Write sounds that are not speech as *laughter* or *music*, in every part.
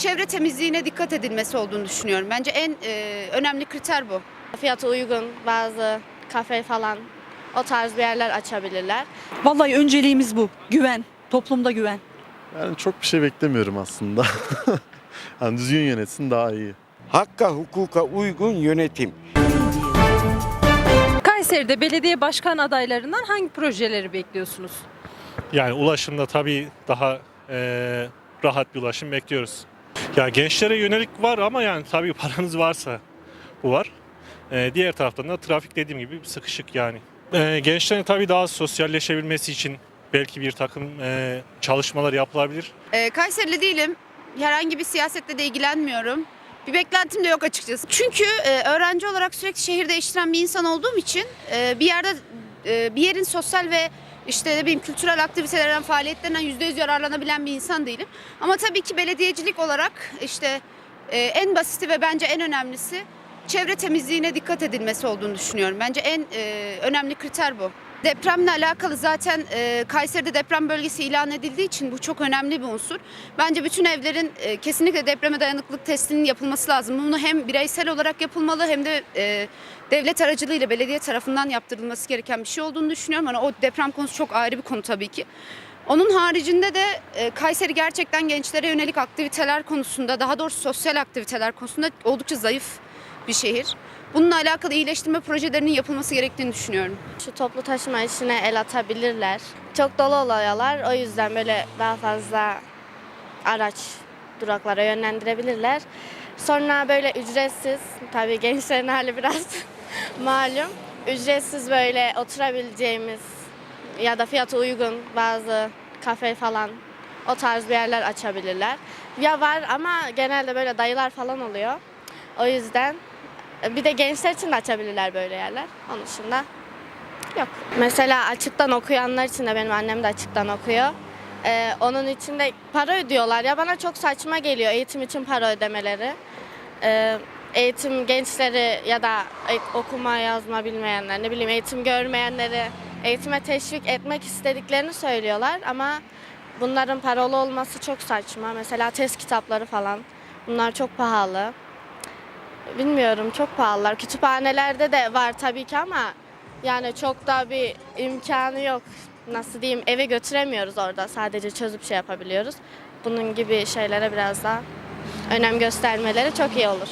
çevre temizliğine dikkat edilmesi olduğunu düşünüyorum. Bence en e, önemli kriter bu. Fiyatı uygun bazı kafe falan o tarz bir yerler açabilirler. Vallahi önceliğimiz bu. Güven. Toplumda güven. Yani çok bir şey beklemiyorum aslında. *laughs* yani düzgün yönetsin daha iyi. Hakka hukuka uygun yönetim. Kayseri'de belediye başkan adaylarından hangi projeleri bekliyorsunuz? Yani ulaşımda tabii daha eee, rahat bir ulaşım bekliyoruz. Ya gençlere yönelik var ama yani tabii *laughs* paranız varsa bu var. Eee, diğer taraftan da trafik dediğim gibi sıkışık yani. Eee, gençlerin tabii daha sosyalleşebilmesi için belki bir takım eee, çalışmalar yapılabilir. E, Kayserili değilim. Herhangi bir siyasetle de ilgilenmiyorum. Bir beklentim de yok açıkçası. Çünkü e, öğrenci olarak sürekli şehir değiştiren bir insan olduğum için e, bir yerde e, bir yerin sosyal ve işte ne bileyim kültürel aktivitelerden, faaliyetlerinden %100 yararlanabilen bir insan değilim. Ama tabii ki belediyecilik olarak işte e, en basiti ve bence en önemlisi çevre temizliğine dikkat edilmesi olduğunu düşünüyorum. Bence en e, önemli kriter bu. Depremle alakalı zaten e, Kayseri'de deprem bölgesi ilan edildiği için bu çok önemli bir unsur. Bence bütün evlerin e, kesinlikle depreme dayanıklılık testinin yapılması lazım. Bunu hem bireysel olarak yapılmalı hem de e, devlet aracılığıyla belediye tarafından yaptırılması gereken bir şey olduğunu düşünüyorum. Hani o deprem konusu çok ayrı bir konu tabii ki. Onun haricinde de e, Kayseri gerçekten gençlere yönelik aktiviteler konusunda, daha doğrusu sosyal aktiviteler konusunda oldukça zayıf bir şehir. Bununla alakalı iyileştirme projelerinin yapılması gerektiğini düşünüyorum. Şu toplu taşıma işine el atabilirler. Çok dolu oluyorlar o yüzden böyle daha fazla araç duraklara yönlendirebilirler. Sonra böyle ücretsiz, tabii gençlerin *laughs* hali biraz *laughs* malum. Ücretsiz böyle oturabileceğimiz ya da fiyatı uygun bazı kafe falan o tarz bir yerler açabilirler. Ya var ama genelde böyle dayılar falan oluyor. O yüzden bir de gençler için de açabilirler böyle yerler. Onun dışında yok. Mesela açıktan okuyanlar için de benim annem de açıktan okuyor. Ee, onun için de para ödüyorlar. Ya bana çok saçma geliyor eğitim için para ödemeleri. Ee, eğitim gençleri ya da e- okuma yazma bilmeyenler ne bileyim eğitim görmeyenleri eğitime teşvik etmek istediklerini söylüyorlar ama bunların paralı olması çok saçma. Mesela test kitapları falan bunlar çok pahalı. Bilmiyorum çok pahalılar. Kütüphanelerde de var tabii ki ama yani çok da bir imkanı yok. Nasıl diyeyim eve götüremiyoruz orada sadece çözüp şey yapabiliyoruz. Bunun gibi şeylere biraz daha önem göstermeleri çok iyi olur.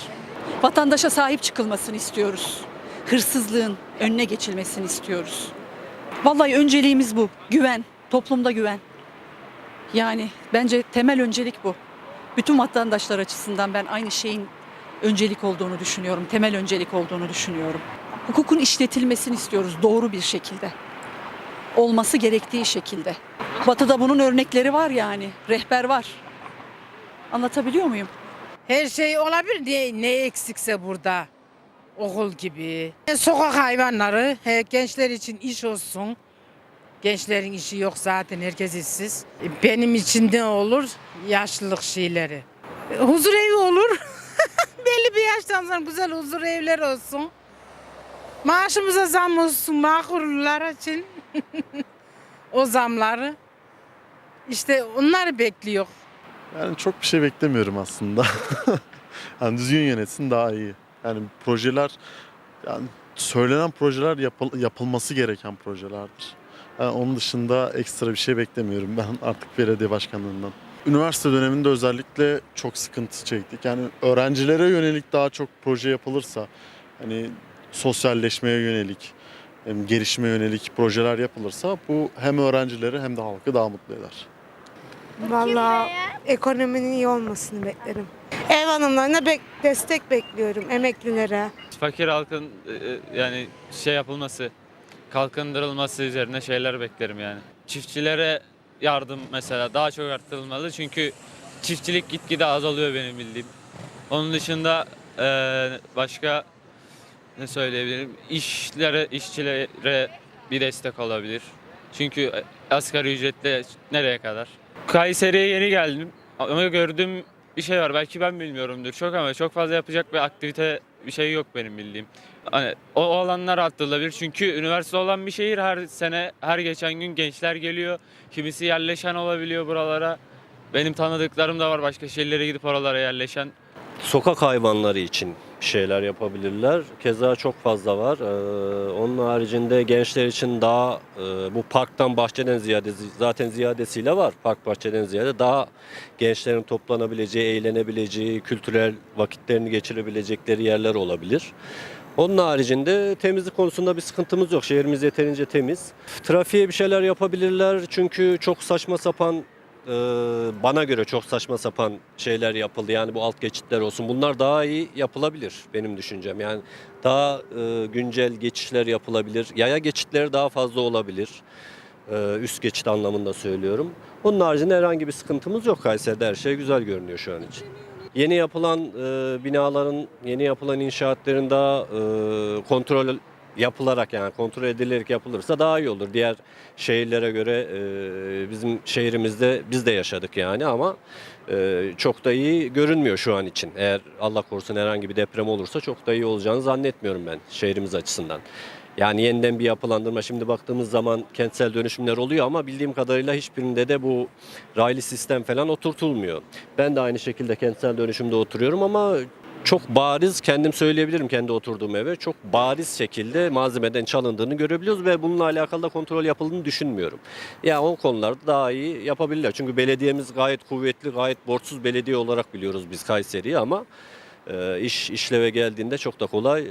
Vatandaşa sahip çıkılmasını istiyoruz. Hırsızlığın önüne geçilmesini istiyoruz. Vallahi önceliğimiz bu. Güven. Toplumda güven. Yani bence temel öncelik bu. Bütün vatandaşlar açısından ben aynı şeyin öncelik olduğunu düşünüyorum. Temel öncelik olduğunu düşünüyorum. Hukukun işletilmesini istiyoruz doğru bir şekilde. Olması gerektiği şekilde. Batı'da bunun örnekleri var yani. Rehber var. Anlatabiliyor muyum? Her şey olabilir diye ne eksikse burada. Okul gibi. E, Sokak hayvanları he, gençler için iş olsun. Gençlerin işi yok zaten herkes işsiz. E, Benim için ne olur? Yaşlılık şeyleri. E, Huzur evi olur. *laughs* Belli bir yaştan sonra güzel huzur evler olsun. Maaşımıza zam olsun makurlar için. *laughs* o zamları. İşte onları bekliyor. Yani çok bir şey beklemiyorum aslında. *laughs* yani düzgün yönetsin daha iyi. Yani projeler yani söylenen projeler yapıl- yapılması gereken projelerdir. Yani onun dışında ekstra bir şey beklemiyorum ben *laughs* artık belediye başkanlığından. Üniversite döneminde özellikle çok sıkıntı çektik. Yani öğrencilere yönelik daha çok proje yapılırsa hani sosyalleşmeye yönelik, hem gelişime yönelik projeler yapılırsa bu hem öğrencileri hem de halkı daha mutlu eder. Vallahi ekonominin iyi olmasını beklerim. Ev hanımlarına bek- destek bekliyorum, emeklilere. fakir halkın e, e, yani şey yapılması, kalkındırılması üzerine şeyler beklerim yani. Çiftçilere yardım mesela daha çok arttırılmalı çünkü çiftçilik gitgide azalıyor benim bildiğim. Onun dışında e, başka ne söyleyebilirim? İşlere, işçilere bir destek olabilir. Çünkü asgari ücretle nereye kadar? Kayseri'ye yeni geldim ama gördüğüm bir şey var. Belki ben bilmiyorumdur çok ama çok fazla yapacak bir aktivite bir şey yok benim bildiğim. Hani o alanlar arttırılabilir. Çünkü üniversite olan bir şehir her sene her geçen gün gençler geliyor. Kimisi yerleşen olabiliyor buralara. benim tanıdıklarım da var başka şehirlere gidip oralara yerleşen. Sokak hayvanları için şeyler yapabilirler. Keza çok fazla var. Ee, onun haricinde gençler için daha e, bu parktan bahçeden ziyade zaten ziyadesiyle var. Park bahçeden ziyade daha gençlerin toplanabileceği, eğlenebileceği, kültürel vakitlerini geçirebilecekleri yerler olabilir. Onun haricinde temizlik konusunda bir sıkıntımız yok. Şehrimiz yeterince temiz. Trafiğe bir şeyler yapabilirler çünkü çok saçma sapan e, bana göre çok saçma sapan şeyler yapıldı. Yani bu alt geçitler olsun. Bunlar daha iyi yapılabilir benim düşüncem. Yani daha e, güncel geçişler yapılabilir. Yaya geçitleri daha fazla olabilir. E, üst geçit anlamında söylüyorum. Onun haricinde herhangi bir sıkıntımız yok Kayseri'de. Her şey güzel görünüyor şu an için. Yeni yapılan e, binaların, yeni yapılan inşaatların daha e, kontrol yapılarak yani kontrol edilerek yapılırsa daha iyi olur. Diğer şehirlere göre e, bizim şehrimizde biz de yaşadık yani ama e, çok da iyi görünmüyor şu an için. Eğer Allah korusun herhangi bir deprem olursa çok da iyi olacağını zannetmiyorum ben şehrimiz açısından. Yani yeniden bir yapılandırma şimdi baktığımız zaman kentsel dönüşümler oluyor ama bildiğim kadarıyla hiçbirinde de bu raylı sistem falan oturtulmuyor. Ben de aynı şekilde kentsel dönüşümde oturuyorum ama çok bariz kendim söyleyebilirim kendi oturduğum eve çok bariz şekilde malzemeden çalındığını görebiliyoruz ve bununla alakalı da kontrol yapıldığını düşünmüyorum. Ya o konularda daha iyi yapabilirler. Çünkü belediyemiz gayet kuvvetli, gayet borçsuz belediye olarak biliyoruz biz Kayseri'yi ama iş işleve geldiğinde çok da kolay e,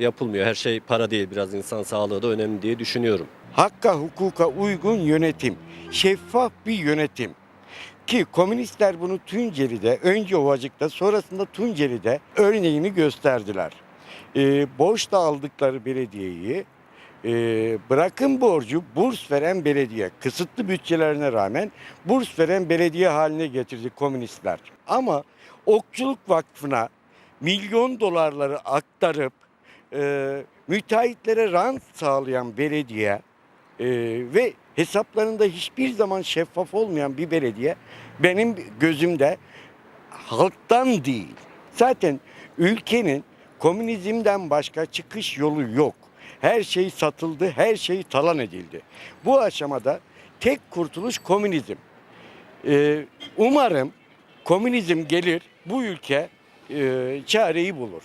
yapılmıyor. Her şey para değil, biraz insan sağlığı da önemli diye düşünüyorum. Hakka hukuka uygun yönetim. Şeffaf bir yönetim. Ki komünistler bunu Tunceli'de, önce Ovacık'ta sonrasında Tunceli'de örneğini gösterdiler. Ee, borç da aldıkları belediyeyi e, bırakın borcu burs veren belediye, kısıtlı bütçelerine rağmen burs veren belediye haline getirdi komünistler. Ama Okçuluk Vakfı'na milyon dolarları aktarıp e, müteahhitlere rant sağlayan belediye e, ve hesaplarında hiçbir zaman şeffaf olmayan bir belediye benim gözümde halktan değil. Zaten ülkenin komünizmden başka çıkış yolu yok. Her şey satıldı, her şey talan edildi. Bu aşamada tek kurtuluş komünizm. Ee, umarım komünizm gelir, bu ülke e, çareyi bulur.